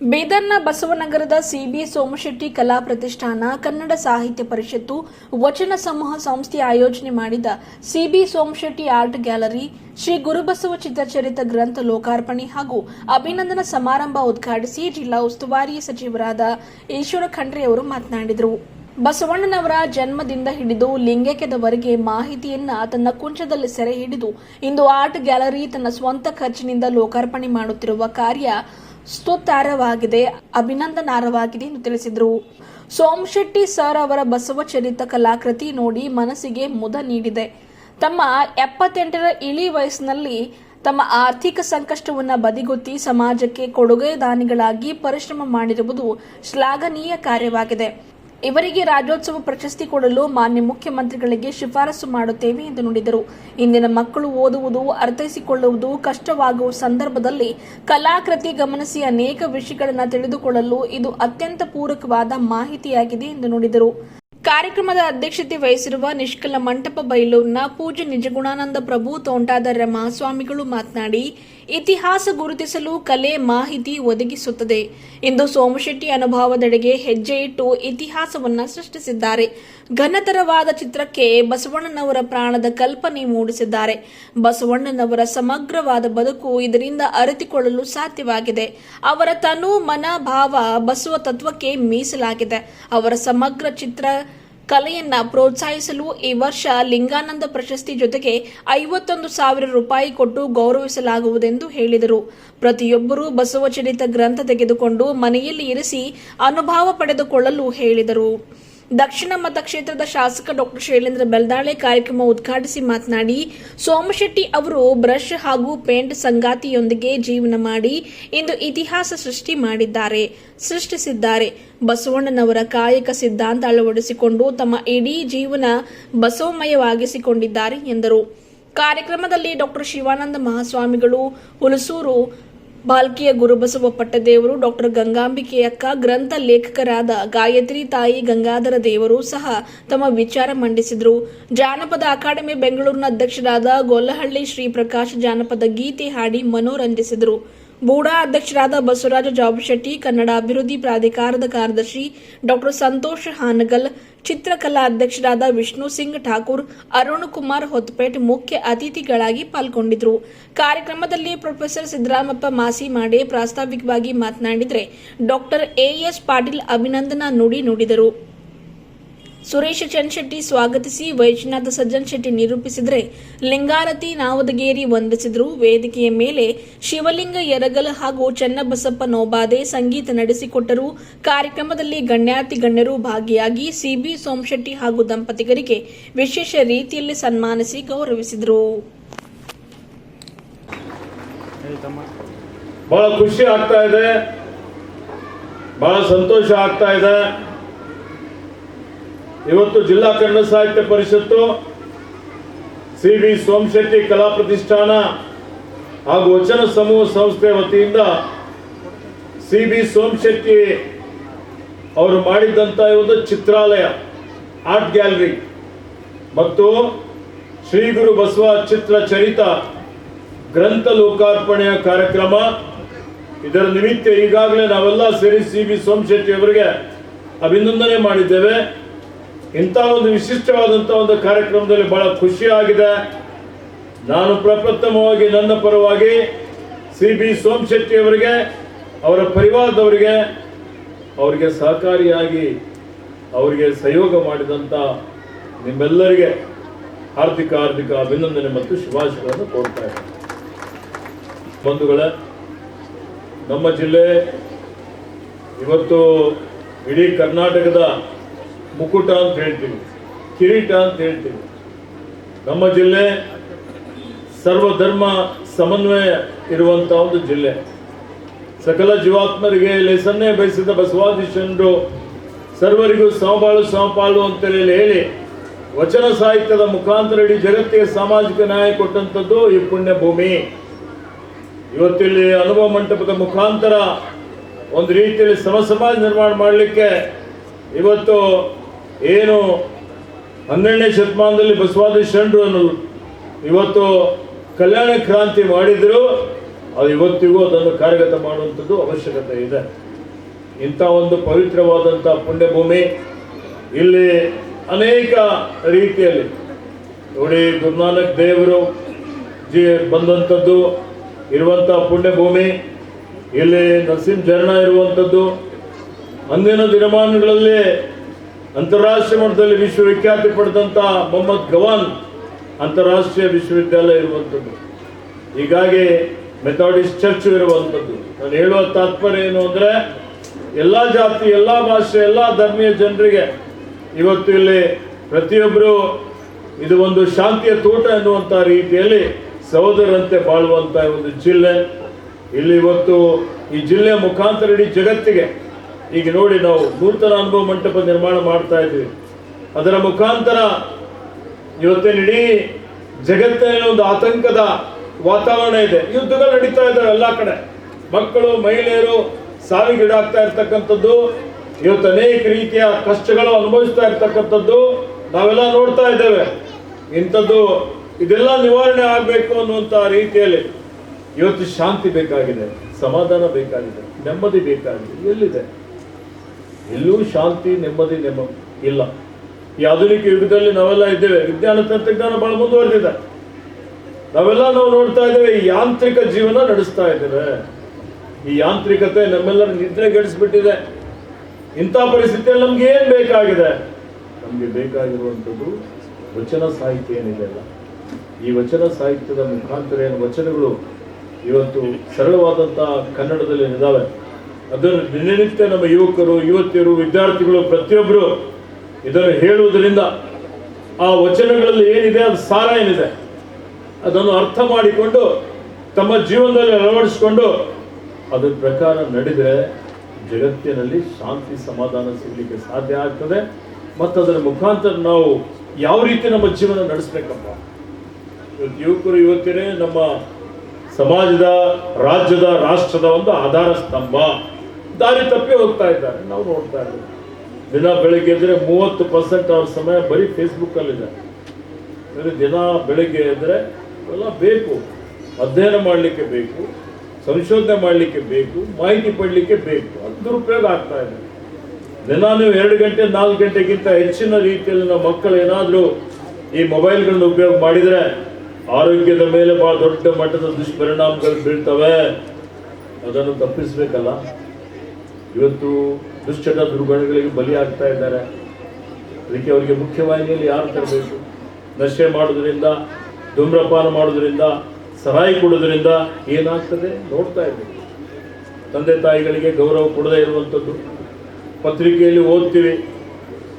ಬೀದರ್ನ ಬಸವನಗರದ C B Somashetty ಕಲಾ ಪ್ರತಿಷ್ಠಾನ ಕನ್ನಡ ಸಾಹಿತ್ಯ ಪರಿಷತ್ತು ವಚನ ಸಮೂಹ ಸಂಸ್ಥೆ ಆಯೋಜನೆ ಮಾಡಿದ C B Somashetty art gallery, Shri Gurubasava ಚಿತ್ರಚರಿತ ಗ್ರಂಥ ಲೋಕಾರ್ಪಣೆ ಹಾಗೂ ಅಭಿನಂದನಾ ಸಮಾರಂಭ ಉದ್ಘಾಟಿಸಿ ಜಿಲ್ಲಾ ಉಸ್ತುವಾರಿ ಸಚಿವರಾದ ಈಶ್ವರ ಖಂಡ್ರೆ ಅವರು ಮಾತನಾಡಿದರು. ಬಸವಣ್ಣನವರ ಜನ್ಮದಿಂದ ಹಿಡಿದು ಲಿಂಗೈಕ್ಯದವರೆಗೆ ಮಾಹಿತಿಯನ್ನ ತನ್ನ ಕುಂಚದಲ್ಲಿ ಸೆರೆ ಹಿಡಿದು ಇಂದು ಆರ್ಟ್ ಗ್ಯಾಲರಿ ತನ್ನ ಸ್ವಂತ ಖರ್ಚಿನಿಂದ ಲೋಕಾರ್ಪಣೆ ಮಾಡುತ್ತಿರುವ ಕಾರ್ಯ ಸ್ತುತಾರ್ಹವಾಗಿದೆ ಅಭಿನಂದನಾರ್ಹವಾಗಿದೆ ಎಂದು ತಿಳಿಸಿದರು. ಸೋಮಶೆಟ್ಟಿ ಸರ್ ಅವರ ಬಸವಚರಿತ ಕಲಾಕೃತಿ ನೋಡಿ ಮನಸ್ಸಿಗೆ ಮುದ ನೀಡಿದೆ. ತಮ್ಮ ಎಪ್ಪತ್ತೆಂಟರ ಇಳಿ ವಯಸ್ಸಿನಲ್ಲಿ ತಮ್ಮ ಆರ್ಥಿಕ ಸಂಕಷ್ಟವನ್ನು ಬದಿಗೊತ್ತಿ ಸಮಾಜಕ್ಕೆ ಕೊಡುಗೆ ದಾನಿಗಳಾಗಿ ಪರಿಶ್ರಮ ಮಾಡಿರುವುದು ಶ್ಲಾಘನೀಯ ಕಾರ್ಯವಾಗಿದೆ. ಇವರಿಗೆ ರಾಜ್ಯೋತ್ಸವ ಪ್ರಶಸ್ತಿ ಕೊಡಲು ಮಾನ್ಯ ಮುಖ್ಯಮಂತ್ರಿಗಳಿಗೆ ಶಿಫಾರಸು ಮಾಡುತ್ತೇವೆ ಎಂದು ನುಡಿದರು. ಇಂದಿನ ಮಕ್ಕಳು ಓದುವುದು, ಅರ್ಥೈಸಿಕೊಳ್ಳುವುದು ಕಷ್ಟವಾಗುವ ಸಂದರ್ಭದಲ್ಲಿ ಕಲಾಕೃತಿ ಗಮನಿಸಿ ಅನೇಕ ವಿಷಯಗಳನ್ನು ತಿಳಿದುಕೊಳ್ಳಲು ಇದು ಅತ್ಯಂತ ಪೂರಕವಾದ ಮಾಹಿತಿಯಾಗಿದೆ ಎಂದು ನುಡಿದರು. ಕಾರ್ಯಕ್ರಮದ ಅಧ್ಯಕ್ಷತೆ ವಹಿಸಿರುವ ನಿಷ್ಕಲ ಮಂಟಪ ಬೈಲೂರಿನ ಪೂಜ್ಯ ನಿಜಗುಣಾನಂದ ಪ್ರಭು ತೋಂಟಾದರ ಮಹಾಸ್ವಾಮಿಗಳು ಮಾತನಾಡಿ ಇತಿಹಾಸ ಗುರುತಿಸಲು ಕಲೆ ಮಾಹಿತಿ ಒದಗಿಸುತ್ತದೆ. ಎಂದು ಸೋಮಶೆಟ್ಟಿ ಅನುಭವದೆಡೆಗೆ ಹೆಜ್ಜೆ ಇಟ್ಟು ಇತಿಹಾಸವನ್ನ ಸೃಷ್ಟಿಸಿದ್ದಾರೆ. ಘನತರವಾದ ಚಿತ್ರಕ್ಕೆ ಬಸವಣ್ಣನವರ ಪ್ರಾಣದ ಕಲ್ಪನೆ ಮೂಡಿಸಿದ್ದಾರೆ. ಬಸವಣ್ಣನವರ ಸಮಗ್ರವಾದ ಬದುಕು ಇದರಿಂದ ಅರಿತುಕೊಳ್ಳಲು ಸಾಧ್ಯವಾಗಿದೆ. ಅವರ ತನು ಮನ ಭಾವ ಬಸವ ತತ್ವಕ್ಕೆ ಮೀಸಲಾಗಿದೆ. ಅವರ ಸಮಗ್ರ ಚಿತ್ರ ಕಲೆಯನ್ನ ಪ್ರೋತ್ಸಾಹಿಸಲು ಈ ವರ್ಷ ಲಿಂಗಾನಂದ ಪ್ರಶಸ್ತಿ ಜೊತೆಗೆ ಐವತ್ತೊಂದು ಸಾವಿರ ರೂಪಾಯಿ ಕೊಟ್ಟು ಗೌರವಿಸಲಾಗುವುದೆಂದು ಹೇಳಿದರು. ಪ್ರತಿಯೊಬ್ಬರೂ ಬಸವಚರಿತ ಗ್ರಂಥ ತೆಗೆದುಕೊಂಡು ಮನೆಯಲ್ಲಿ ಇರಿಸಿ ಅನುಭವ ಪಡೆದುಕೊಳ್ಳಲು ಹೇಳಿದರು. ದಕ್ಷಿಣ ಮತಕ್ಷೇತ್ರದ ಶಾಸಕ ಡಾಕ್ಟರ್ ಶೈಲೇಂದ್ರ ಬೆಲ್ದಾಳೆ ಕಾರ್ಯಕ್ರಮ ಉದ್ಘಾಟಿಸಿ ಮಾತನಾಡಿ, ಸೋಮಶೆಟ್ಟಿ ಅವರು ಬ್ರಷ್ ಹಾಗೂ ಪೇಂಟ್ ಸಂಗಾತಿಯೊಂದಿಗೆ ಜೀವನ ಮಾಡಿ ಇಂದು ಇತಿಹಾಸ ಸೃಷ್ಟಿ ಮಾಡಿದ್ದಾರೆ, ಸೃಷ್ಟಿಸಿದ್ದಾರೆ. ಬಸವಣ್ಣನವರ ಕಾಯಕ ಸಿದ್ಧಾಂತ ಅಳವಡಿಸಿಕೊಂಡು ತಮ್ಮ ಇಡೀ ಜೀವನ ಬಸವಮಯವಾಗಿಸಿಕೊಂಡಿದ್ದಾರೆ ಎಂದರು. ಕಾರ್ಯಕ್ರಮದಲ್ಲಿ ಡಾಕ್ಟರ್ ಶಿವಾನಂದ ಮಹಾಸ್ವಾಮಿಗಳು, ಹುಲಸೂರು ಬಾಲ್ಕಿಯ ಗುರುಬಸವ ಪಟ್ಟದೇವರು ಡಾಕ್ಟರ್ ಗಂಗಾಂಬಿಕೆಯಕ್ಕ ಗ್ರಂಥ ಲೇಖಕರಾದ ಗಾಯತ್ರಿ ತಾಯಿ ಗಂಗಾಧರ ದೇವರು ಸಹ ತಮ್ಮ ವಿಚಾರ ಮಂಡಿಸಿದರು. ಜಾನಪದ ಅಕಾಡೆಮಿ ಬೆಂಗಳೂರಿನ ಅಧ್ಯಕ್ಷರಾದ ಗೊಲ್ಲಹಳ್ಳಿ ಶ್ರೀ ಪ್ರಕಾಶ್ ಜಾನಪದ ಗೀತೆ ಹಾಡಿ ಮನೋರಂಜಿಸಿದರು. ಬೂಡಾ ಅಧ್ಯಕ್ಷರಾದ ಬಸವರಾಜ ಜಾಬಶೆಟ್ಟಿ ಕನ್ನಡ ಅಭಿವೃದ್ಧಿ ಪ್ರಾಧಿಕಾರದ ಕಾರ್ಯದರ್ಶಿ ಡಾಕ್ಟರ್ ಸಂತೋಷ್ ಹಾನಗಲ್, ಚಿತ್ರಕಲಾ ಅಧ್ಯಕ್ಷರಾದ ವಿಷ್ಣು ಸಿಂಗ್ ಠಾಕೂರ್, ಅರುಣ್ ಕುಮಾರ್ ಹೊತ್ಪೇಟ್ ಮುಖ್ಯ ಅತಿಥಿಗಳಾಗಿ ಪಾಲ್ಗೊಂಡಿದ್ದರು ಕಾರ್ಯಕ್ರಮದಲ್ಲಿ ಪ್ರೊಫೆಸರ್ ಸಿದ್ದರಾಮಪ್ಪ ಮಾಸಿಮಾಡೆ ಪ್ರಾಸ್ತಾವಿಕವಾಗಿ ಮಾತನಾಡಿದರೆ ಡಾಕ್ಟರ್ ಎಎಸ್ ಪಾಟೀಲ್ ಅಭಿನಂದನಾ ನುಡಿ ನುಡಿದರು. ಸುರೇಶ ಚಂದ್ಶೆಟ್ಟಿ ಸ್ವಾಗತಿಸಿ ವೈಶ್ವನಾಥ ಸಜ್ಜನ್ ಶೆಟ್ಟಿ ನಿರೂಪಿಸಿದರೆ ಲಿಂಗಾರತಿ ನಾವದಗೇರಿ ವಂದಿಸಿದರು. ವೇದಿಕೆಯ ಮೇಲೆ ಶಿವಲಿಂಗ ಯರಗಲ್ ಹಾಗೂ ಚನ್ನಬಸಪ್ಪ ನೋಬಾದೆ ಸಂಗೀತ ನಡೆಸಿಕೊಟ್ಟರು. ಕಾರ್ಯಕ್ರಮದಲ್ಲಿ ಗಣ್ಯಾತಿ ಗಣ್ಯರು ಭಾಗಿಯಾಗಿ ಸಿಬಿ ಸೋಮಶೆಟ್ಟಿ ಹಾಗೂ ದಂಪತಿಗರಿಗೆ ವಿಶೇಷ ರೀತಿಯಲ್ಲಿ ಸನ್ಮಾನಿಸಿ ಗೌರವಿಸಿದರು. ಬಹಳ ಖುಷಿ ಆಗ್ತಾ ಇದೆ. ಬಹಳ ಸಂತೋಷ ಆಗ್ತಾ ಇದೆ. ಇವತ್ತು ಜಿಲ್ಲಾ ಕನ್ನಡ ಸಾಹಿತ್ಯ ಪರಿಷತ್ತು ಸಿ ಬಿ ಸೋಮಶೆಟ್ಟಿ ಕಲಾ ಪ್ರತಿಷ್ಠಾನ ಹಾಗೂ ವಚನ ಸಮೂಹ ಸಂಸ್ಥೆ ವತಿಯಿಂದ ಸಿ ಬಿ ಸೋಮಶೆಟ್ಟಿ ಅವರು ಮಾಡಿದ್ದಂಥ ಒಂದು ಚಿತ್ರಾಲಯ ಆರ್ಟ್ ಗ್ಯಾಲರಿ ಮತ್ತು ಶ್ರೀ ಗುರು ಬಸವ ಚಿತ್ರ ಚರಿತ ಗ್ರಂಥ ಲೋಕಾರ್ಪಣೆಯ ಕಾರ್ಯಕ್ರಮ. ಇದರ ನಿಮಿತ್ತ ಈಗಾಗಲೇ ನಾವೆಲ್ಲ ಸೇರಿ ಸಿ ಬಿ ಸೋಮಶೆಟ್ಟಿ ಅವರಿಗೆ ಅಭಿನಂದನೆ ಮಾಡಿದ್ದೇವೆ. ಇಂಥ ಒಂದು ವಿಶಿಷ್ಟವಾದಂಥ ಒಂದು ಕಾರ್ಯಕ್ರಮದಲ್ಲಿ ಬಹಳ ಖುಷಿಯಾಗಿದೆ. ನಾನು ಪ್ರಪ್ರಥಮವಾಗಿ ನನ್ನ ಪರವಾಗಿ ಸಿ ಬಿ ಸೋಮಶೆಟ್ಟಿ ಅವರಿಗೆ, ಅವರ ಪರಿವಾರದವರಿಗೆ, ಅವರಿಗೆ ಸಹಕಾರಿಯಾಗಿ ಅವರಿಗೆ ಸಹಯೋಗ ಮಾಡಿದಂಥ ನಿಮ್ಮೆಲ್ಲರಿಗೆ ಆರ್ಥಿಕ ಆರ್ಥಿಕ ಅಭಿನಂದನೆ ಮತ್ತು ಶುಭಾಶಯಗಳನ್ನು ಕೋರ್ತಾ ಇದ್ದೇನೆ. ಬಂಧುಗಳೇ, ನಮ್ಮ ಜಿಲ್ಲೆ ಇವತ್ತು ಇಡೀ ಕರ್ನಾಟಕದ ಮುಕುಟ ಅಂತ ಹೇಳ್ತೀವಿ ಕಿರೀಟ ಅಂತ ಹೇಳ್ತೀವಿ ನಮ್ಮ ಜಿಲ್ಲೆ ಸರ್ವಧರ್ಮ ಸಮನ್ವಯ ಇರುವಂತಹ ಒಂದು ಜಿಲ್ಲೆ. ಸಕಲ ಜೀವಾತ್ಮರಿಗೆ ಲೆಸನ್ನೇ ಬಯಸಿದ ಬಸವಾದಿಶನರು ಸರ್ವರಿಗೂ ಸಮಬಾಳು ಸಮಪಾಳು ಅಂತೇಳಿ ಹೇಳಿ ವಚನ ಸಾಹಿತ್ಯದ ಮುಖಾಂತರ ಇಡೀ ಜಗತ್ತಿಗೆ ಸಾಮಾಜಿಕ ನ್ಯಾಯ ಕೊಟ್ಟಂಥದ್ದು ಈ ಪುಣ್ಯ ಭೂಮಿ. ಇವತ್ತಿಲ್ಲಿ ಅನುಭವ ಮಂಟಪದ ಮುಖಾಂತರ ಒಂದು ರೀತಿಯಲ್ಲಿ ಸಮ ಸಮಾಜ ನಿರ್ಮಾಣ ಮಾಡಲಿಕ್ಕೆ ಇವತ್ತು ಏನು ಹನ್ನೆರಡನೇ ಶತಮಾನದಲ್ಲಿ ಬಸವಾದಿ ಶರಣರು ಇವತ್ತು ಕಲ್ಯಾಣ ಕ್ರಾಂತಿ ಮಾಡಿದ್ರು, ಅದು ಇವತ್ತಿಗೂ ಅದನ್ನು ಕಾರ್ಯಗತ ಮಾಡುವಂಥದ್ದು ಅವಶ್ಯಕತೆ ಇದೆ. ಇಂಥ ಒಂದು ಪವಿತ್ರವಾದಂಥ ಪುಣ್ಯಭೂಮಿ ಇಲ್ಲಿ ಅನೇಕ ರೀತಿಯಲ್ಲಿ ನೋಡಿ ಗುರುನಾನಕ್ ದೇವರು ಜಿ ಬಂದಂಥದ್ದು, ಇರುವಂಥ ಪುಣ್ಯಭೂಮಿ, ಇಲ್ಲಿ ನರಸಿಂಹ ಜರಣ ಇರುವಂಥದ್ದು. ಅಂದಿನ ದಿನಮಾನಗಳಲ್ಲಿ ಅಂತಾರಾಷ್ಟ್ರೀಯ ಮಟ್ಟದಲ್ಲಿ ವಿಶ್ವವಿಖ್ಯಾತಿ ಪಡೆದಂಥ ಮೊಹಮ್ಮದ್ ಗವಾನ್ ಅಂತಾರಾಷ್ಟ್ರೀಯ ವಿಶ್ವವಿದ್ಯಾಲಯ ಇರುವಂಥದ್ದು. ಹೀಗಾಗಿ ಮೆಥಾಡಿಸ್ಟ್ ಚರ್ಚ್ ಇರುವಂಥದ್ದು. ನಾನು ಹೇಳುವ ತಾತ್ಪರ್ಯ ಏನು ಅಂದರೆ, ಎಲ್ಲ ಜಾತಿ, ಎಲ್ಲ ಭಾಷೆ, ಎಲ್ಲ ಧರ್ಮೀಯ ಜನರಿಗೆ ಇವತ್ತು ಇಲ್ಲಿ ಪ್ರತಿಯೊಬ್ಬರು ಇದು ಒಂದು ಶಾಂತಿಯ ತೋಟ ಎನ್ನುವಂಥ ರೀತಿಯಲ್ಲಿ ಸಹೋದರಂತೆ ಬಾಳುವಂಥ ಒಂದು ಜಿಲ್ಲೆ. ಇಲ್ಲಿ ಇವತ್ತು ಈ ಜಿಲ್ಲೆಯ ಮುಖಾಂತರ ಇಡೀ ಜಗತ್ತಿಗೆ ಈಗ ನೋಡಿ ನಾವು ನೂತನ ಅನುಭವ ಮಂಟಪ ನಿರ್ಮಾಣ ಮಾಡ್ತಾ ಇದ್ವಿ. ಅದರ ಮುಖಾಂತರ ಇವತ್ತಿನ ಇಡೀ ಜಗತ್ತಿನ ಒಂದು ಆತಂಕದ ವಾತಾವರಣ ಇದೆ. ಯುದ್ಧಗಳು ನಡೀತಾ ಇದ್ದಾವೆ ಎಲ್ಲ ಕಡೆ. ಮಕ್ಕಳು, ಮಹಿಳೆಯರು ಸಾವಿಗೀಡಾಗ್ತಾ ಇರ್ತಕ್ಕಂಥದ್ದು, ಇವತ್ತು ಅನೇಕ ರೀತಿಯ ಕಷ್ಟಗಳು ಅನುಭವಿಸ್ತಾ ಇರ್ತಕ್ಕಂಥದ್ದು ನಾವೆಲ್ಲ ನೋಡ್ತಾ ಇದ್ದೇವೆ. ಇಂಥದ್ದು ಇದೆಲ್ಲ ನಿವಾರಣೆ ಆಗಬೇಕು ಅನ್ನುವಂಥ ರೀತಿಯಲ್ಲಿ ಇವತ್ತು ಶಾಂತಿ ಬೇಕಾಗಿದೆ, ಸಮಾಧಾನ ಬೇಕಾಗಿದೆ, ನೆಮ್ಮದಿ ಬೇಕಾಗಿದೆ, ಎಲ್ಲಿದೆ? ಎಲ್ಲೂ ಶಾಂತಿ, ನೆಮ್ಮದಿ ನೆಮ್ಮ ಇಲ್ಲ. ಈ ಆಧುನಿಕ ಯುಗದಲ್ಲಿ ನಾವೆಲ್ಲ ಇದ್ದೇವೆ. ವಿಜ್ಞಾನ ತಂತ್ರಜ್ಞಾನ ಬಹಳ ಮುಂದುವರೆದಿದೆ. ನಾವೆಲ್ಲ ನಾವು ನೋಡ್ತಾ ಇದ್ದೇವೆ, ಈ ಯಾಂತ್ರಿಕ ಜೀವನ ನಡೆಸ್ತಾ ಇದ್ದೇವೆ. ಈ ಯಾಂತ್ರಿಕತೆ ನಮ್ಮೆಲ್ಲರ ನಿದ್ರೆಗೆಡಿಸ್ಬಿಟ್ಟಿದೆ ಇಂಥ ಪರಿಸ್ಥಿತಿಯಲ್ಲಿ ನಮ್ಗೆ ಏನು ಬೇಕಾಗಿದೆ? ನಮಗೆ ಬೇಕಾಗಿರುವಂಥದ್ದು ವಚನ ಸಾಹಿತ್ಯ ಏನಿದೆ ಅಲ್ಲ? ಈ ವಚನ ಸಾಹಿತ್ಯದ ಮುಖಾಂತರ ಏನು ವಚನಗಳು ಇವತ್ತು ಸರಳವಾದಂಥ ಕನ್ನಡದಲ್ಲಿ ಇದ್ದಾವೆ? ಅದನ್ನು ದಿನನಿತ್ಯ ನಮ್ಮ ಯುವಕರು, ಯುವತಿಯರು, ವಿದ್ಯಾರ್ಥಿಗಳು ಪ್ರತಿಯೊಬ್ಬರು ಇದನ್ನು ಹೇಳುವುದರಿಂದ ಆ ವಚನಗಳಲ್ಲಿ ಏನಿದೆ, ಅದು ಸಾರ ಏನಿದೆ? ಅದನ್ನು ಅರ್ಥ ಮಾಡಿಕೊಂಡು, ತಮ್ಮ ಜೀವನದಲ್ಲಿ ಅಳವಡಿಸಿಕೊಂಡು, ಅದರ ಪ್ರಕಾರ ನಡೆದರೆ ಜಗತ್ತಿನಲ್ಲಿ ಶಾಂತಿ ಸಮಾಧಾನ ಸಿಗಲಿಕ್ಕೆ ಸಾಧ್ಯ ಆಗ್ತದೆ. ಮತ್ತು ಅದರ ಮುಖಾಂತರ ನಾವು ಯಾವ ರೀತಿ ನಮ್ಮ ಜೀವನ ನಡೆಸಬೇಕಪ್ಪ? ಇವತ್ತು ಯುವಕರು, ಯುವತಿಯರೇ, ನಮ್ಮ ಸಮಾಜದ, ರಾಜ್ಯದ, ರಾಷ್ಟ್ರದ ಒಂದು ಆಧಾರ ಸ್ತಂಭ. ದಾರಿ ತಪ್ಪಿ ಹೋಗ್ತಾ ಇದ್ದಾರೆ. ನಾವು ನೋಡ್ತಾ ಇದ್ದೀವಿ. ದಿನ ಬೆಳಿಗ್ಗೆ ಎದ್ರೆ ಮೂವತ್ತು ಪರ್ಸೆಂಟ್ ಅವ್ರ ಸಮಯ ಬರೀ ಫೇಸ್ಬುಕ್ಕಲ್ಲಿದೆ ಅಂದರೆ ದಿನ ಬೆಳಿಗ್ಗೆ ಎದ್ರೆ ಎಲ್ಲ ಬೇಕು. ಅಧ್ಯಯನ ಮಾಡಲಿಕ್ಕೆ ಬೇಕು, ಸಂಶೋಧನೆ ಮಾಡಲಿಕ್ಕೆ ಬೇಕು, ಮಾಹಿತಿ ಪಡಲಿಕ್ಕೆ ಬೇಕು. ಅದು ದುರುಪಯೋಗ ಆಗ್ತಾ ಇದೆ. ದಿನ ನೀವು ಎರಡು ಗಂಟೆ, ನಾಲ್ಕು ಗಂಟೆಗಿಂತ ಹೆಚ್ಚಿನ ರೀತಿಯಲ್ಲಿ ನಮ್ಮ ಮಕ್ಕಳು ಏನಾದರೂ ಈ ಮೊಬೈಲ್ಗಳನ್ನ ಉಪಯೋಗ ಮಾಡಿದರೆ ಆರೋಗ್ಯದ ಮೇಲೆ ಭಾಳ ದೊಡ್ಡ ಮಟ್ಟದ ದುಷ್ಪರಿಣಾಮಗಳು ಬೀಳ್ತವೆ. ಅದನ್ನು ತಪ್ಪಿಸ್ಬೇಕಲ್ಲ. ಇವತ್ತು ದುಶ್ಚಟ ದುರ್ಗುಣಗಳಿಗೆ ಬಲಿಯಾಗ್ತಾ ಇದ್ದಾರೆ. ಅದಕ್ಕೆ ಅವರಿಗೆ ಮುಖ್ಯವಾಹಿನಿಯಲ್ಲಿ ಯಾರು ತರಬೇಕು? ನಶೆ ಮಾಡೋದ್ರಿಂದ ಧೂಮ್ರಪಾನ ಮಾಡೋದ್ರಿಂದ ಸಹಾಯ ಕೊಡೋದ್ರಿಂದ ಏನಾಗ್ತದೆ ನೋಡ್ತಾ ಇದ್ದೀವಿ. ತಂದೆ ತಾಯಿಗಳಿಗೆ ಗೌರವ ಕೊಡದೇ ಇರುವಂಥದ್ದು. ಪತ್ರಿಕೆಯಲ್ಲಿ ಓದ್ತೀವಿ.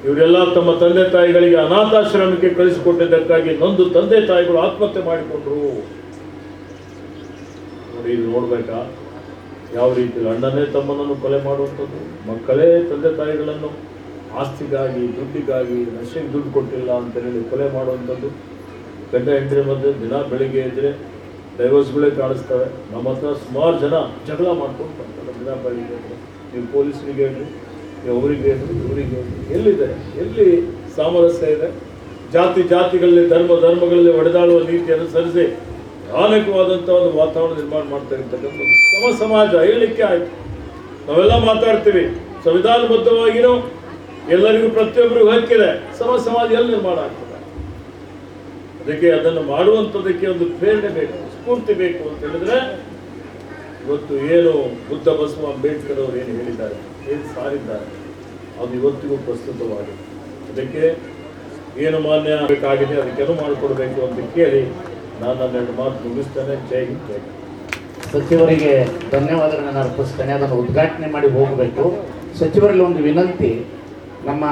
ಇವರೆಲ್ಲ ತಮ್ಮ ತಂದೆ ತಾಯಿಗಳಿಗೆ ಅನಾಥಾಶ್ರಮಕ್ಕೆ ಕಳಿಸಿಕೊಟ್ಟಿದ್ದಕ್ಕಾಗಿ ನೊಂದು ತಂದೆ ತಾಯಿಗಳು ಆತ್ಮಹತ್ಯೆ ಮಾಡಿಕೊಂಡ್ರು. ನೋಡಿ, ಇದು ನೋಡ್ಬೇಕಾ? ಯಾವ ರೀತಿ ಅಣ್ಣನೇ ತಮ್ಮನನ್ನು ಕೊಲೆ ಮಾಡುವಂಥದ್ದು, ಮಕ್ಕಳೇ ತಂದೆ ತಾಯಿಗಳನ್ನು ಆಸ್ತಿಗಾಗಿ, ದುಡ್ಡಿಗಾಗಿ ನಶೆಗೆ ದುಡ್ಡು ಕೊಟ್ಟಿಲ್ಲ ಅಂತ ಹೇಳಿ ಕೊಲೆ ಮಾಡುವಂಥದ್ದು. ಗಂಡ ಹೆಂಡತಿ ಮಧ್ಯೆ ದಿನ ಬೆಳಿಗ್ಗೆ ಇದ್ರೆ ಡೈವರ್ಸ್ಗಳೇ ಕಾಣಿಸ್ತವೆ. ನಮ್ಮ ಹತ್ರ ಸುಮಾರು ಜನ ಜಗಳ ಮಾಡ್ಕೊಂಡು ಬರ್ತಾರೆ ದಿನ ಬೆಳಿಗ್ಗೆ. ನೀವು ಪೊಲೀಸರಿಗೆ ಹೇಳಿ, ನೀವು ಅವರಿಗೆ ಹೇಳಿ, ಇವರಿಗೆ ಎಲ್ಲಿದೆ? ಎಲ್ಲಿ ಸಾಮರಸ್ಯ ಇದೆ? ಜಾತಿ ಜಾತಿಗಳಲ್ಲಿ, ಧರ್ಮ ಧರ್ಮಗಳಲ್ಲಿ ಒಡೆದಾಡುವ ನೀತಿಯನ್ನು ಸರಿಸಿ ಭಯಾನಕವಾದಂಥ ಒಂದು ವಾತಾವರಣ ನಿರ್ಮಾಣ ಮಾಡ್ತಾ ಇರ್ತಕ್ಕಂಥ ಸಮ ಸಮಾಜ ಹೇಳಲಿಕ್ಕೆ ಆಯ್ತು. ನಾವೆಲ್ಲ ಮಾತಾಡ್ತೀವಿ. ಸಂವಿಧಾನಬದ್ಧವಾಗಿರೋ ಎಲ್ಲರಿಗೂ ಪ್ರತಿಯೊಬ್ಬರಿಗೂ ಹಕ್ಕಿದೆ. ಸಮ ಸಮಾಜ ಎಲ್ಲಿ ನಿರ್ಮಾಣ ಆಗ್ತದೆ? ಅದಕ್ಕೆ ಅದನ್ನು ಮಾಡುವಂಥದ್ದಕ್ಕೆ ಒಂದು ಪ್ರೇರಣೆ ಬೇಕು, ಸ್ಫೂರ್ತಿ ಬೇಕು ಅಂತ ಹೇಳಿದ್ರೆ ಇವತ್ತು ಏನು ಬುದ್ಧ ಬಸವ ಅಂಬೇಡ್ಕರ್ ಅವರು ಏನು ಹೇಳಿದ್ದಾರೆ, ಏನು ಸಾರಿದ್ದಾರೆ, ಅದು ಇವತ್ತಿಗೂ ಪ್ರಸ್ತುತವಾಗಿದೆ. ಅದಕ್ಕೆ ಏನು ಮಾನ್ಯ ಬೇಕಾಗಿದೆ ಅದಕ್ಕೇನು ಮಾಡಿಕೊಡ್ಬೇಕು ಅಂತ ಕೇಳಿ ನಾನು ನನ್ನೆರಡು ಮಾತು ಮುಗಿಸ್ತೇನೆ. ಜೈ ಸಚಿವರಿಗೆ ಧನ್ಯವಾದಗಳನ್ನು ಅರ್ಪಿಸ್ತೇನೆ. ಅದನ್ನು ಉದ್ಘಾಟನೆ ಮಾಡಿ ಹೋಗಬೇಕು. ಸಚಿವರಲ್ಲಿ ಒಂದು ವಿನಂತಿ, ನಮ್ಮ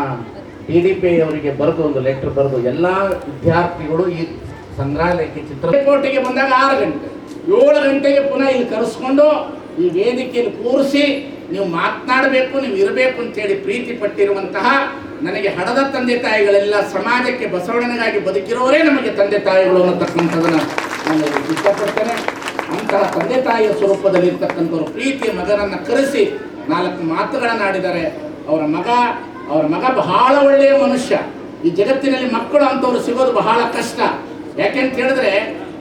ಡಿ ಡಿ ಪಿ ಅವರಿಗೆ ಬರೆದು, ಒಂದು ಲೆಟರ್ ಬರೆದು, ಎಲ್ಲ ವಿದ್ಯಾರ್ಥಿಗಳು ಈ ಸಂಗ್ರಹಾಲಯಕ್ಕೆ ಚಿತ್ರಕೋಟೆಗೆ ಬಂದಾಗ ಆರು ಗಂಟೆ, ಏಳು ಗಂಟೆಗೆ ಪುನಃ ಇಲ್ಲಿ ಕರೆಸ್ಕೊಂಡು ಈ ವೇದಿಕೆಯಲ್ಲಿ ಕೂರಿಸಿ ನೀವು ಮಾತನಾಡಬೇಕು, ನೀವು ಇರಬೇಕು ಅಂತೇಳಿ ಪ್ರೀತಿ ಪಟ್ಟಿರುವಂತಹ ನನಗೆ ಹಣದ ತಂದೆ ತಾಯಿಗಳೆಲ್ಲ ಸಮಾಜಕ್ಕೆ ಬಸವಣ್ಣನಿಗಾಗಿ ಬದುಕಿರೋರೇ ನಮಗೆ ತಂದೆ ತಾಯಿಗಳು ಅನ್ನತಕ್ಕಂಥದನ್ನು ನಾನು ಇಷ್ಟಪಡ್ತೇನೆ. ಅಂತಹ ತಂದೆ ತಾಯಿಯ ಸ್ವರೂಪದಲ್ಲಿರ್ತಕ್ಕಂಥವ್ರು ಪ್ರೀತಿಯ ಮಗನನ್ನ ಕರೆಸಿ ನಾಲ್ಕು ಮಾತುಗಳನ್ನು ಆಡಿದ್ದಾರೆ. ಅವರ ಮಗ ಅವರ ಮಗ ಬಹಳ ಒಳ್ಳೆಯ ಮನುಷ್ಯ. ಈ ಜಗತ್ತಿನಲ್ಲಿ ಮಕ್ಕಳು ಅಂತವ್ರು ಸಿಗೋದು ಬಹಳ ಕಷ್ಟ. ಯಾಕೆಂತ ಹೇಳಿದ್ರೆ,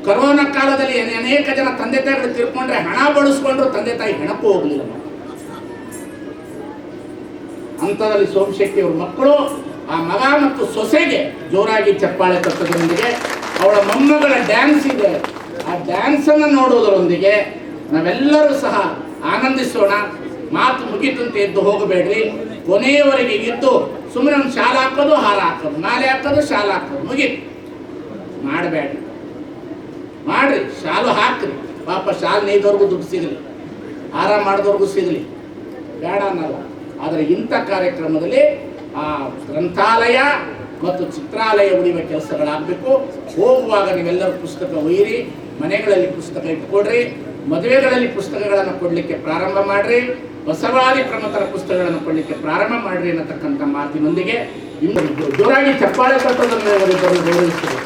ಕರೋನಾ ಕಾಲದಲ್ಲಿ ಅನೇಕ ಜನ ತಂದೆ ತಾಯಿಗಳು ತಿಳ್ಕೊಂಡ್ರೆ ಹಣ ಬಳಸ್ಕೊಂಡ್ರು ತಂದೆ ತಾಯಿ ಹೆಣಕ್ಕೂ ಹೋಗ್ಲಿಲ್ಲ. ಅಂಥದ್ರಲ್ಲಿ ಸೋಮಶೆಟ್ಟಿ ಅವ್ರ ಮಕ್ಕಳು ಆ ಮಗ ಮತ್ತು ಸೊಸೆಗೆ ಜೋರಾಗಿ ಚಪ್ಪಾಳೆ ತಟ್ಟೋದ್ರೊಂದಿಗೆ ಅವಳ ಮೊಮ್ಮಗಳ ಡ್ಯಾನ್ಸ್ ಇದೆ. ಆ ಡ್ಯಾನ್ಸನ್ನು ನೋಡೋದರೊಂದಿಗೆ ನಾವೆಲ್ಲರೂ ಸಹ ಆನಂದಿಸೋಣ. ಮಾತು ಮುಗಿತು ಅಂತ ಎದ್ದು ಹೋಗಬೇಡ್ರಿ. ಕೊನೆಯವರೆಗೆ ಇದ್ದು ಸುಮ್ಮನೆ ಒಂದು ಶಾಲ ಹಾಕೋದು ಹಾರ ಹಾಕೋದು ಮಾಲೆ ಹಾಕೋದು, ಶಾಲ ಹಾಕೋದು, ಮುಗೀತು. ಮಾಡಬೇಡ್ರಿ. ಮಾಡ್ರಿ, ಶಾಲು ಹಾಕ್ರಿ. ಪಾಪ ಶಾಲು ನೇಯ್ದವ್ರಿಗೂ ದುಡ್ಡು ಸಿಗಲಿ. ಹಾರ ಮಾಡಿದವ್ರಿಗೂ ಸಿಗಲಿ. ಬೇಡ ಅನ್ನಲ್ಲ. ಆದರೆ ಇಂಥ ಕಾರ್ಯಕ್ರಮದಲ್ಲಿ ಆ ಗ್ರಂಥಾಲಯ ಮತ್ತು ಚಿತ್ರಾಲಯ ಉಳಿಯುವ ಕೆಲಸಗಳಾಗಬೇಕು. ಹೋಗುವಾಗ ನೀವೆಲ್ಲರೂ ಪುಸ್ತಕ ಒಯ್ಯಿರಿ, ಮನೆಗಳಲ್ಲಿ ಪುಸ್ತಕ ಇಟ್ಕೊಡ್ರಿ, ಮದುವೆಗಳಲ್ಲಿ ಪುಸ್ತಕಗಳನ್ನು ಕೊಡಲಿಕ್ಕೆ ಪ್ರಾರಂಭ ಮಾಡ್ರಿ, ಬಸವಾದಿ ಪ್ರಮುಖರ ಪುಸ್ತಕಗಳನ್ನು ಕೊಡಲಿಕ್ಕೆ ಪ್ರಾರಂಭ ಮಾಡ್ರಿ ಅನ್ನತಕ್ಕಂಥ ಮಾತಿನೊಂದಿಗೆ ಜೋರಾಗಿ ಚಪ್ಪಾಳೆ ತಟ್ಟೋದನ್ನು ಗೌರವಿಸಿದರು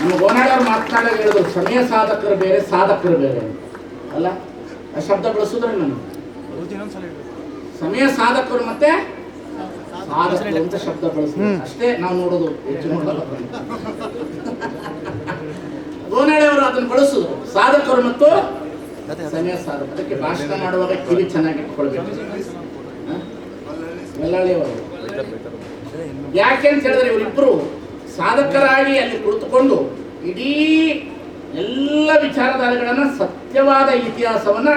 ನಮ್ಮ ಗೋನಾಳವ್ರು ಮಾತನಾಡೋದು ಹೇಳಿದ್ರು, ಸಮಯ ಸಾಧಕರು ಬೇರೆ ಸಾಧಕರು ಬೇರೆ ಅಲ್ಲ? ಆ ಶಬ್ದ ಬಳಸೋದ್ರೆ ನಾನು ಸಮಯ ಸಾಧಕರು ಮತ್ತೆ ಸಾಧಕರು ಅಂತ ಶಬ್ದ ಅಷ್ಟೇ ನಾವು ನೋಡೋದು ಹೆಚ್ಚು ಅದನ್ನು ಬಳಸುದು ಸಾಧಕರು ಮತ್ತು ಸಮಯ ಸಾಧಕ ಅದಕ್ಕೆ ಭಾಷಣ ಮಾಡುವಾಗ ಕಿವಿ ಚೆನ್ನಾಗಿ ಇಟ್ಕೊಳ್ಬೇಕು? ಯಾಕೆ ಅಂತ ಹೇಳಿದ್ರೆ ಇವರಿಬ್ಬರು ಸಾಧಕರಾಗಿ ಅಲ್ಲಿ ಕುಳಿತುಕೊಂಡು ಇಡೀ ಎಲ್ಲ ವಿಚಾರಧಾರೆಗಳನ್ನ ಸತ್ಯವಾದ ಇತಿಹಾಸವನ್ನ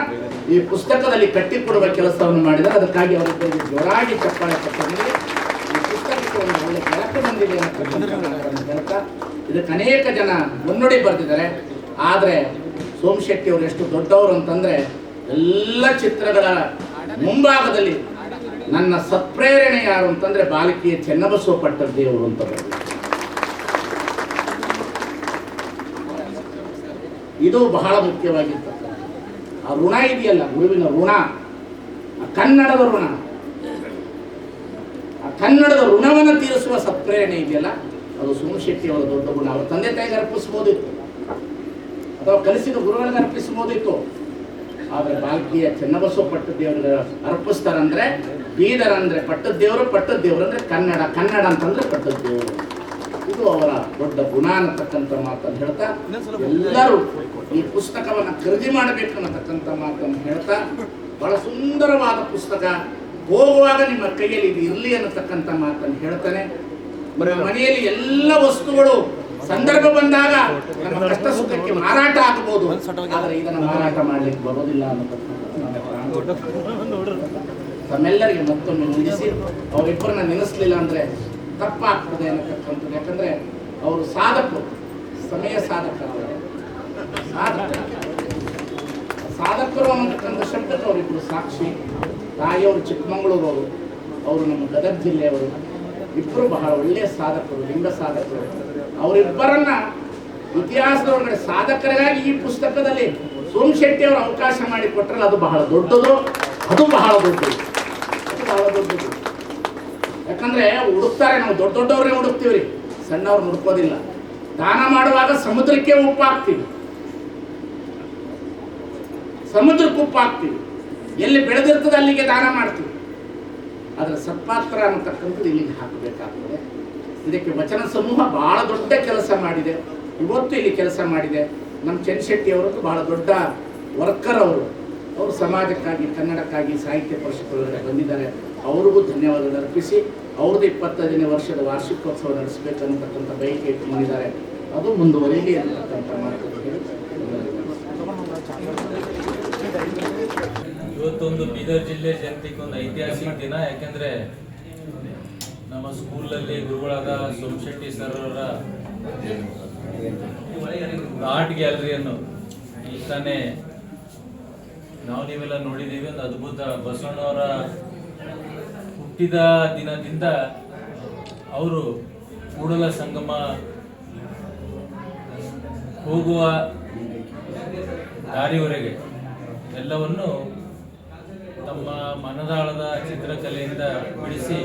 ಈ ಪುಸ್ತಕದಲ್ಲಿ ಕಟ್ಟಿಕೊಡುವ ಕೆಲಸವನ್ನು ಮಾಡಿದರೆ ಅದಕ್ಕಾಗಿ ಅವರಿಗೆ ಜೋರಾಗಿ ಚಪ್ಪಾಳೆ ತಪ್ಪಿದೆ ಈ ಪುಸ್ತಕಕ್ಕೆ ಒಂದು ಒಳ್ಳೆ ಬೆಳಕು ಬಂದಿದೆ ಇದಕ್ಕೆ ಅನೇಕ ಜನ ಮುನ್ನುಡಿ ಬರೆದಿದ್ದಾರೆ ಆದರೆ ಸೋಮಶೆಟ್ಟಿ ಅವರು ಎಷ್ಟು ದೊಡ್ಡವರು ಅಂತಂದ್ರೆ ಎಲ್ಲ ಚಿತ್ರಗಳ ಮುಂಭಾಗದಲ್ಲಿ ನನ್ನ ಸತ್ಪ್ರೇರಣೆ ಯಾರು ಅಂತಂದ್ರೆ ಬಾಲಕಿಯ ಚೆನ್ನಬಸವ ಪಟ್ಟದ್ದೇವರು ಅಂತ. ಇದು ಬಹಳ ಮುಖ್ಯವಾಗಿರ್ತಕ್ಕಂಥ ಆ ಋಣ ಇದೆಯಲ್ಲ, ಗುರುವಿನ ಋಣ. ಆ ಕನ್ನಡದ ಋಣ. ಆ ಕನ್ನಡದ ಋಣವನ್ನು ತೀರಿಸುವ ಸತ್ಪ್ರೇರಣೆ ಇದೆಯಲ್ಲ, ಅದು ಅವರ ದೊಡ್ಡ ಗುಣ. ಅವರ ತಂದೆ ತಾಯಿಗೆ ಅರ್ಪಿಸ್ಬೋದಿತ್ತು ಅಥವಾ ಕಲಿಸಿದ ಗುರುಗಳಿಗೆ ಅರ್ಪಿಸ್ಬೋದಿತ್ತು ಆದರೆ ಭಾಗ್ಯ ಚೆನ್ನಬಸವ ಪಟ್ಟದೇವರಿಗೆ ಅರ್ಪಿಸ್ತಾರಂದ್ರೆ ಬೀದರ್ ಅಂದ್ರೆ ಪಟ್ಟದ ದೇವರು ಅಂದ್ರೆ ಕನ್ನಡ ಕನ್ನಡ ಅಂತಂದ್ರೆ ಪಟ್ಟದ್ದೇವರು ಇದು ಅವರ ದೊಡ್ಡ ಗುಣ ಅನ್ನತಕ್ಕಂಥ ಮಾತನ್ನು ಹೇಳ್ತಾ ಎಲ್ಲರೂ ಈ ಪುಸ್ತಕವನ್ನು ಖರೀದಿ ಮಾಡಬೇಕು ಅನ್ನತಕ್ಕಂಥ ಮಾತನ್ನು ಹೇಳ್ತಾ ಬಹಳ ಸುಂದರವಾದ ಪುಸ್ತಕ ಹೋಗುವಾಗ ನಿಮ್ಮ ಕೈಯಲ್ಲಿ ಇದು ಇರಲಿ ಅನ್ನತಕ್ಕಂಥ ಮಾತನ್ನು ಹೇಳ್ತಾನೆ. ಮನೆಯಲ್ಲಿ ಎಲ್ಲ ವಸ್ತುಗಳು ಸಂದರ್ಭ ಬಂದಾಗ ನಮ್ಮ ಕಷ್ಟ ಸುಖಕ್ಕೆ ಮಾರಾಟ ಆಗಬಹುದು ಆದರೆ ಇದನ್ನು ಮಾರಾಟ ಮಾಡ್ಲಿಕ್ಕೆ ಬರೋದಿಲ್ಲ ಅನ್ನತಕ್ಕಂಥ. ತಮ್ಮೆಲ್ಲರಿಗೆ ಮತ್ತೊಮ್ಮೆ ನಿಲ್ಲಿಸಿ ಅವರಿಬ್ಬರನ್ನ ನೆನೆಸ್ಲಿಲ್ಲ ಅಂದ್ರೆ ತಪ್ಪಾಗ್ತದೆ ಅನ್ನತಕ್ಕಂಥದ್ದು. ಯಾಕಂದ್ರೆ ಅವರು ಸಾಧಕರು. ಸಮಯ ಸಾಧಕರು ಸಾಧಕರು ಅನ್ನತಕ್ಕಂಥ ಶಬ್ದಕ್ಕೆ ಅವರಿಬ್ಬರು ಸಾಕ್ಷಿ. ತಾಯಿಯವರು ಚಿಕ್ಕಮಗಳೂರವರು, ಅವರು ನಮ್ಮ ಗದಗ ಜಿಲ್ಲೆಯವರು. ಇಬ್ಬರು ಬಹಳ ಒಳ್ಳೆಯ ಸಾಧಕರು, ಲಿಂಗ ಸಾಧಕರು. ಅವರಿಬ್ಬರನ್ನ ಇತಿಹಾಸದೊಳಗಡೆ ಸಾಧಕರಿಗಾಗಿ ಈ ಪುಸ್ತಕದಲ್ಲಿ ಸೋಮಶೆಟ್ಟಿ ಅವರು ಅವಕಾಶ ಮಾಡಿ ಕೊಟ್ಟರೆ ಅದು ಬಹಳ ದೊಡ್ಡದು. ಅದು ಬಹಳ ದೊಡ್ಡದು. ಅದು ಬಹಳ ದೊಡ್ಡದು. ಯಾಕಂದ್ರೆ ಹುಡುಕ್ತಾರೆ ನಾವು, ದೊಡ್ಡ ದೊಡ್ಡವ್ರೇ ಹುಡುಕ್ತೀವ್ರಿ. ಸಣ್ಣವ್ರು ಹುಡುಕೋದಿಲ್ಲ. ದಾನ ಮಾಡುವಾಗ ಸಮುದ್ರಕ್ಕೆ ಉಪ್ಪು ಹಾಕ್ತೀವಿ ಸಮುದ್ರಕ್ಕೆ ಉಪ್ಪು ಹಾಕ್ತೀವಿ ಎಲ್ಲಿ ಬೆಳೆದಿರ್ತದೆ ಅಲ್ಲಿಗೆ ದಾನ ಮಾಡ್ತೀವಿ. ಅದರ ಸತ್ಪಾತ್ರ ಅನ್ನತಕ್ಕಂಥದ್ದು ಇಲ್ಲಿಗೆ ಹಾಕಬೇಕಾಗ್ತದೆ. ಇದಕ್ಕೆ ವಚನ ಸಮೂಹ ಬಹಳ ದೊಡ್ಡ ಕೆಲಸ ಮಾಡಿದೆ. ಇವತ್ತು ಇಲ್ಲಿ ಕೆಲಸ ಮಾಡಿದೆ. ನಮ್ಮ ಚಂದ್ರಶೆಟ್ಟಿ ಅವರದ್ದು ಬಹಳ ದೊಡ್ಡ ವರ್ಕರ್ ಅವರು. ಅವರು ಸಮಾಜಕ್ಕಾಗಿ, ಕನ್ನಡಕ್ಕಾಗಿ ಸಾಹಿತ್ಯ ಪರಿಷತ್ ಬಂದಿದ್ದಾರೆ. ಅವ್ರಿಗೂ ಧನ್ಯವಾದಗಳು ಅರ್ಪಿಸಿ. ಅವ್ರದ್ದು ಇಪ್ಪತ್ತೈದನೇ ವರ್ಷದ ವಾರ್ಷಿಕೋತ್ಸವ ನಡೆಸಬೇಕು ಅನ್ನತಕ್ಕಂಥ ಬಯಕೆ ಇಟ್ಕೊಂಡಿದ್ದಾರೆ ಅದು ಮುಂದುವರಿಯಲಿ ಅನ್ನತಕ್ಕಂಥ ಹೇಳಿ ಇವತ್ತೊಂದು ಬೀದರ್ ಜಿಲ್ಲೆ ಜನತೆಗೆ ಒಂದು ಐತಿಹಾಸಿಕ ದಿನ, ಯಾಕೆಂದ್ರೆ ನಮ್ಮ ಸ್ಕೂಲಲ್ಲಿ ಗುರುಗಳಾದ ಸೋಮಶೆಟ್ಟಿ ಸರ್ ಅವರ ಆರ್ಟ್ ಗ್ಯಾಲರಿಯನ್ನು ಈಗ ತಾನೇ ನಾವು ನೀವೆಲ್ಲ ನೋಡಿದ್ದೀವಿ. ಒಂದು ಅದ್ಭುತ ಬಸವಣ್ಣವರ ಹುಟ್ಟಿದ ದಿನದಿಂದ ಅವರು ಕೂಡಲ ಸಂಗಮ ಹೋಗುವ ದಾರಿವರೆಗೆ ಎಲ್ಲವನ್ನು ತಮ್ಮ ಮನದಾಳದ ಚಿತ್ರಕಲೆಯಿಂದ ಬಿಡಿಸಿ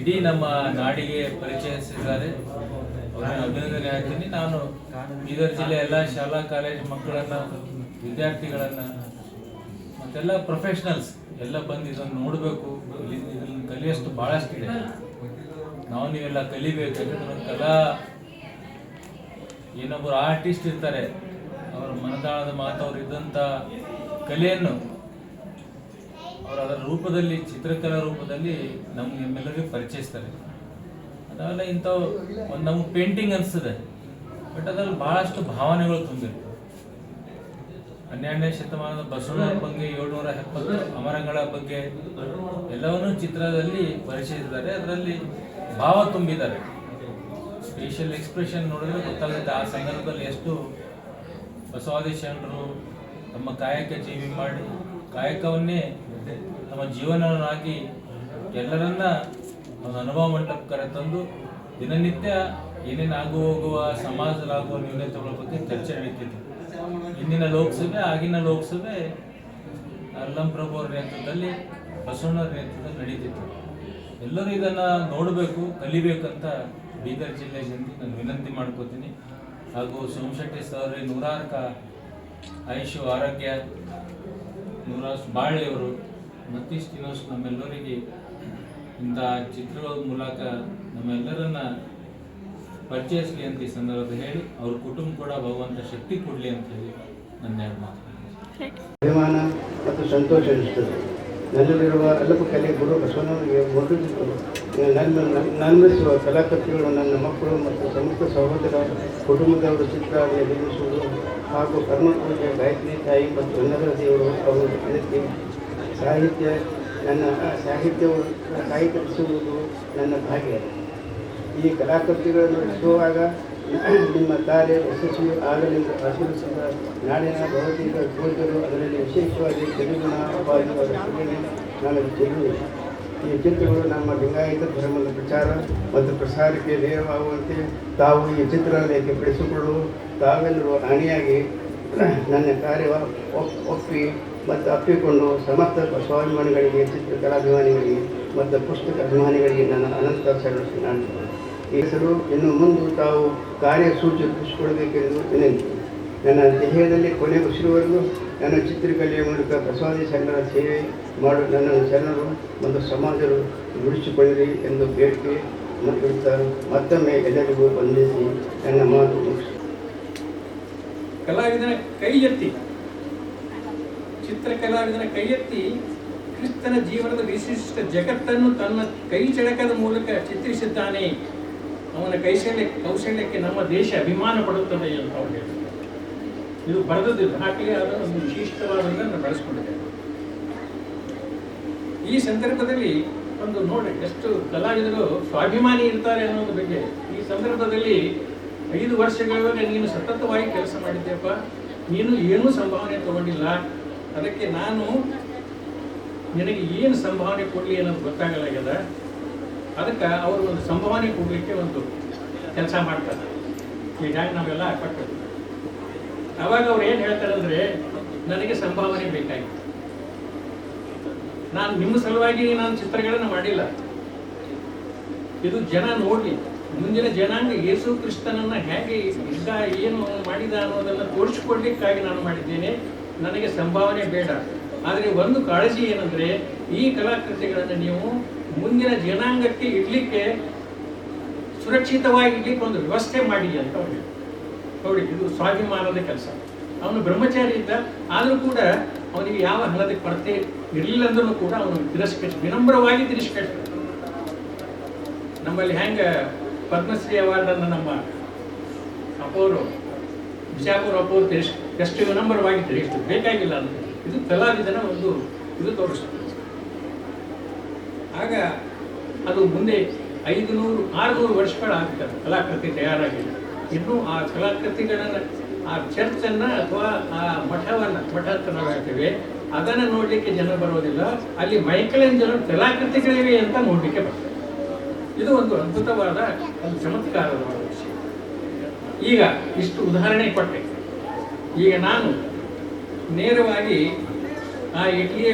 ಇಡೀ ನಮ್ಮ ನಾಡಿಗೆ ಪರಿಚಯಿಸಿದ್ದಾರೆ. ಅಭಿನಂದನೆ ಹಾಕ್ತೀನಿ ನಾನು ಬೀದರ್ ಜಿಲ್ಲೆ ಎಲ್ಲ ಶಾಲಾ, ಕಾಲೇಜ್ ಮಕ್ಕಳನ್ನು, ವಿದ್ಯಾರ್ಥಿಗಳನ್ನ ಮತ್ತೆಲ್ಲ ಪ್ರೊಫೆಷನಲ್ಸ್ ಎಲ್ಲ ಬಂದು ಇದನ್ನು ನೋಡಬೇಕು. ಇದನ್ನು ಕಲಿಯೋಷ್ಟು ಭಾಳಷ್ಟಿದೆ ನಾವು ನೀವೆಲ್ಲ ಕಲಿಬೇಕು. ಯಾಕಂದ್ರೆ ಕಲಾ ಏನೊಬ್ಬರು ಆರ್ಟಿಸ್ಟ್ ಇರ್ತಾರೆ. ಅವರ ಮನದಾಳದ ಮಾತು ಇದ್ದಂಥ ಕಲೆಯನ್ನು ಅವರು ಅದರ ರೂಪದಲ್ಲಿ, ಚಿತ್ರಕಲಾ ರೂಪದಲ್ಲಿ ನಮ್ಗೆ ನಿಮ್ಮೆಲ್ಲರಿಗೆ ಪರಿಚಯಿಸ್ತಾರೆ. ಅದಾವೆಲ್ಲ ಇಂಥವು ಒಂದು ನಮ್ಗೆ ಪೇಂಟಿಂಗ್ ಅನಿಸ್ತದೆ ಬಟ್ ಅದರಲ್ಲಿ ಭಾಳಷ್ಟು ಭಾವನೆಗಳು ತುಂಬಿರ್ತವೆ ಹನ್ನೆರಡನೇ ಶತಮಾನದ ಬಸವಣ್ಣನ ಬಗ್ಗೆ ಏಳ್ನೂರ ಎಪ್ಪತ್ತು ಅಮರಗಳ ಬಗ್ಗೆ ಎಲ್ಲವನ್ನೂ ಚಿತ್ರದಲ್ಲಿ ಪರಿಚಯಿಸಿದ್ದಾರೆ. ಅದರಲ್ಲಿ ಭಾವ ತುಂಬಿದ್ದಾರೆ. ಫೇಶಿಯಲ್ ಎಕ್ಸ್ಪ್ರೆಷನ್ ನೋಡಿದ್ರೆ ಗೊತ್ತಾಗುತ್ತೆ. ಆ ಸಂದರ್ಭದಲ್ಲಿ ಎಷ್ಟು ಬಸವಾದಿ ಶರಣರು ತಮ್ಮ ಕಾಯಕ ಜೀವಿ ಮಾಡಿ ಕಾಯಕವನ್ನೇ ತಮ್ಮ ಜೀವನವನ್ನಾಗಿ ಎಲ್ಲರನ್ನ ಒಂದು ಅನುಭವ ಮಂಟಪಕ್ಕೆ ಕರೆತಂದು ದಿನನಿತ್ಯ ಏನೇನು ಆಗು ಹೋಗುವ ಸಮಾಜದಲ್ಲಾಗುವ ನ್ಯೂನತೆಗಳ ಬಗ್ಗೆ ಚರ್ಚೆ ನಡೀತಿತ್ತು ಇಂದಿನ ಲೋಕಸಭೆ, ಆಗಿನ ಲೋಕಸಭೆ ಪ್ರಭು ಅವರ ನೇತೃತ್ವದಲ್ಲಿ ಬಸವಣ್ಣವ್ರ ನೇತೃತ್ವದಲ್ಲಿ ನಡೀತಿತ್ತು. ಎಲ್ಲರೂ ಇದನ್ನು ನೋಡಬೇಕು, ಕಲಿಬೇಕಂತ ಬೀದರ್ ಜಿಲ್ಲೆ ಜನರಿಗೆ ನಾನು ವಿನಂತಿ ಮಾಡ್ಕೋತೀನಿ. ಹಾಗೂ ಸೋಮಶೆಟ್ಟಿ ಸರ್, ನೂರಾರ್ಕ ಆಯುಷ್ ಆರೋಗ್ಯ ನೂರಾರು ಬಾಳೆಯವರು ಮತ್ತಿಷ್ಟು ಇನ್ನಷ್ಟು ನಮ್ಮೆಲ್ಲರಿಗೆ ಇಂಥ ಚಿತ್ರಗಳ ಮೂಲಕ ನಮ್ಮೆಲ್ಲರನ್ನ ಪರಿಚಯಿಸಲಿ ಅಂತ ಈ ಸಂದರ್ಭದಲ್ಲಿ ಹೇಳಿ, ಅವ್ರ ಕುಟುಂಬ ಕೂಡ ಭಗವಂತ ಶಕ್ತಿ ಕೊಡಲಿ ಅಂತ ಹೇಳಿ. ನನ್ನ ಮಾತು ಅಭಿಮಾನ ಮತ್ತು ಸಂತೋಷ ಅನಿಸ್ತದೆ ನನ್ನಲ್ಲಿರುವ ಅಲ್ಲಪ್ಪ ಕಲೆ ಗುರು ಬಸವನವರಿಗೆ ನನ್ನ ನನ್ನಿಸುವ ಕಲಾಕೃತಿಗಳು ನನ್ನ ಮಕ್ಕಳು ಮತ್ತು ಸಮಸ್ತ ಸಹೋದರ ಕುಟುಂಬದವರು ಚಿತ್ರ ನಿರ್ಮಿಸುವುದು ಹಾಗೂ ಕರ್ಮಪೂಜೆ ಗಾಯತ್ರಿ ತಾಯಿ ಮತ್ತು ಅನ್ನದ ದೇವರು ಅವರು ಅದಕ್ಕೆ ಸಾಹಿತ್ಯ, ನನ್ನ ಸಾಹಿತ್ಯವು ಸಾಹಿತ್ಯಿಸುವುದು ನನ್ನ ಭಾಗ್ಯ. ಈ ಕಲಾಕೃತಿಗಳನ್ನು ರಚಿಸುವಾಗ ನಿಮ್ಮ ಕಾರ್ಯ ಯಶಸ್ವಿ ಆಗಲೆಂದು ಆಶೀರ್ವಿಸಿದ ನಾಡಿನ ಬಹುತೇಕ ಪೂಜರು ಅದರಲ್ಲಿ ವಿಶೇಷವಾಗಿ ತೆಲುಗುಣವಾಗಿ ಅಪಾಯವಾದ ನಾನು ತಿಳಿಯುವೆ ಈ ಚಿತ್ರಗಳು ನಮ್ಮ ಲಿಂಗಾಯತ ಧರ್ಮದ ಪ್ರಚಾರ ಮತ್ತು ಪ್ರಸಾರಕ್ಕೆ ಧ್ಯೇಯವಾಗುವಂತೆ ತಾವು ಈ ಚಿತ್ರಾಲಯಕ್ಕೆ ಬೆಳೆಸಿಕೊಳ್ಳಲು ತಾವೆಲ್ಲರೂ ಹಾನಿಯಾಗಿ ನನ್ನ ಕಾರ್ಯ ಒಪ್- ಒಪ್ಪಿ ಮತ್ತು ಅಪ್ಪಿಕೊಂಡು ಸಮಸ್ತ ಸ್ವಾಭಿಮಾನಿಗಳಿಗೆ, ಚಿತ್ರಕಲಾಭಿಮಾನಿಗಳಿಗೆ ಮತ್ತು ಪುಸ್ತಕ ಅಭಿಮಾನಿಗಳಿಗೆ ನನ್ನ ಅನಂತ ಸಲ್ಲಿಸಿ ನಾನು ಹೆಸರು ಇನ್ನು ಮುಂದೆ ತಾವು ಕಾರ್ಯಸೂಚಿಸಿಕೊಳ್ಳಬೇಕೆಂದು ವಿನಂತಿ. ನನ್ನ ದೇಹದಲ್ಲಿ ಕೊನೆ ಉಸಿರುವರೆಗೂ ನನ್ನ ಚಿತ್ರಕಲೆಯ ಮೂಲಕ ಪ್ರಸಾದಿ ಶರಣರ ಸೇವೆ ಮಾಡು ನನ್ನ ಜನರು ಮತ್ತು ಸಮಾಜರು ನುಡಿಸಿಕೊಳ್ಳಿರಿ ಎಂದು ಬೇಡಿಕೆ ಮಾಡುತ್ತಾ ಮತ್ತೊಮ್ಮೆ ಎಲ್ಲರಿಗೂ ವಂದಿಸಿ ನನ್ನ ಮಾತು ಕಲಾವಿದನ ಕೈ ಎತ್ತಿ. ಚಿತ್ರ ಕಲಾವಿದನ ಕೈ ಎತ್ತಿ ಕ್ರಿಸ್ತನ ಜೀವನದ ವಿಶಿಷ್ಟ ಜಗತ್ತನ್ನು ತನ್ನ ಕೈ ಚಳಕದ ಮೂಲಕ ಚಿತ್ರಿಸಿದ್ದಾನೆ ಅವನ ಕೈಶಲ್ಯ ಕೌಶಲ್ಯಕ್ಕೆ ನಮ್ಮ ದೇಶ ಅಭಿಮಾನ ಪಡುತ್ತದೆ ಅಂತ ಅವ್ರು ಹೇಳ್ತಾರೆ. ಇದು ಬರೆದದ್ದು ದಾಖಲೆ ಆದ ಒಂದು ವಿಶಿಷ್ಟವಾದನ್ನು ಬಳಸ್ಕೊಂಡಿದ್ದಾರೆ ಈ ಸಂದರ್ಭದಲ್ಲಿ ಒಂದು ನೋಡಿ, ಎಷ್ಟು ಕಲಾವಿದರು ಸ್ವಾಭಿಮಾನಿ ಇರ್ತಾರೆ ಅನ್ನೋದ್ರ ಬಗ್ಗೆ. ಈ ಸಂದರ್ಭದಲ್ಲಿ ಐದು ವರ್ಷಗಳವರೆಗೆ ನೀನು ಸತತವಾಗಿ ಕೆಲಸ ಮಾಡಿದ್ದೆಪ್ಪ ನೀನು ಏನೂ ಸಂಭಾವನೆ ತಗೊಂಡಿಲ್ಲ, ಅದಕ್ಕೆ ನಾನು ನಿನಗೆ ಏನು ಸಂಭಾವನೆ ಕೊಡಲಿ ಅನ್ನೋದು ಗೊತ್ತಾಗಲಾಗ್ಯದ? ಅದಕ್ಕೆ ಅವರು ಒಂದು ಸಂಭಾವನೆ ಕೊಡಲಿಕ್ಕೆ ಒಂದು ಕೆಲಸ ಮಾಡ್ತಾರೆ. ಹೀಗಾಗಿ ನಾವೆಲ್ಲ ಕೊಟ್ಟು ಅವಾಗ ಅವ್ರು ಏನು ಹೇಳ್ತಾರೆ ಅಂದರೆ, ನನಗೆ ಸಂಭಾವನೆ ಬೇಕಾಗಿತ್ತು ನಾನು ನಿಮ್ಮ ಸಲುವಾಗಿ ನಾನು ಚಿತ್ರಗಳನ್ನು ಮಾಡಿಲ್ಲ. ಇದು ಜನ ನೋಡಲಿ. ಮುಂದಿನ ಜನಾಂಗ ಯೇಸು ಕ್ರಿಸ್ತನನ್ನ ಹೇಗೆ ಇದ್ದ ಏನು ಮಾಡಿದ ಅನ್ನೋದನ್ನು ತೋರಿಸಿಕೊಡ್ಲಿಕ್ಕಾಗಿ ನಾನು ಮಾಡಿದ್ದೇನೆ. ನನಗೆ ಸಂಭಾವನೆ ಬೇಡ. ಆದರೆ ಒಂದು ಕಾಳಜಿ ಏನಂದ್ರೆ, ಈ ಕಲಾಕೃತಿಗಳನ್ನು ನೀವು ಮುಂದಿನ ಜನಾಂಗಕ್ಕೆ ಇಡ್ಲಿಕ್ಕೆ ಸುರಕ್ಷಿತವಾಗಿ ಇಡ್ಲಿಕ್ಕೆ ಒಂದು ವ್ಯವಸ್ಥೆ ಮಾಡಿ ಅಂತ ಹೇಳಿದ್ರು. ನೋಡಿ, ಇದು ಸ್ವಾಭಿಮಾನದ ಕೆಲಸ. ಅವನು ಬ್ರಹ್ಮಚಾರಿ ಇದ್ದ, ಆದರೂ ಕೂಡ ಅವನಿಗೆ ಯಾವ ಹಣದ ಕೊರತೆ ಇರಲಿಲ್ಲ ಅಂದ್ರೂ ಕೂಡ ಅವನು ತಿರಸ್ಕರಿಸ ವಿನಮ್ರವಾಗಿ ತಿರಸ್ಕರಿಸ ನಮ್ಮಲ್ಲಿ ಹೆಂಗ ಪದ್ಮಶ್ರೀ ಅವಾರ್ಡ್ ಅನ್ನು ನಮ್ಮ ಅಪೋರು ಬಿಜಾಪುರ ಅಪೋರು ತಿರಸ್, ಎಷ್ಟು ವಿನಮ್ರವಾಗಿ ತಿರಸ್ತು ಬೇಕಾಗಿಲ್ಲ ಅಂತ ಇದು ಕಲಾವಿದನ ಒಂದು ಇದು ತೋರಿಸ್ತದೆ ಆಗ ಅದು ಮುಂದೆ ಐದು ನೂರು ಆರುನೂರು ವರ್ಷಗಳಾಗ್ತದೆ ಕಲಾಕೃತಿ ತಯಾರಾಗಿದೆ. ಇನ್ನೂ ಆ ಕಲಾಕೃತಿಗಳನ್ನು ಆ ಚರ್ಚನ್ನು ಅಥವಾ ಆ ಮಠವನ್ನು ಮಠ ಅಂತ ನಾವು ಹೇಳ್ತೇವೆ ಅದನ್ನು ನೋಡಲಿಕ್ಕೆ ಜನ ಬರೋದಿಲ್ಲ. ಅಲ್ಲಿ ಮೈಕಲೇಂಜಲೋ ಕಲಾಕೃತಿಗಳಿವೆ ಅಂತ ನೋಡಲಿಕ್ಕೆ ಬರ್ತದೆ. ಇದು ಒಂದು ಅದ್ಭುತವಾದ, ಒಂದು ಚಮತ್ಕಾರದ ವಿಷಯ. ಈಗ ಇಷ್ಟು ಉದಾಹರಣೆ ಕೊಟ್ಟೆ. ಈಗ ನಾನು ನೇರವಾಗಿ ಆ ಇಡ್ಲಿಯ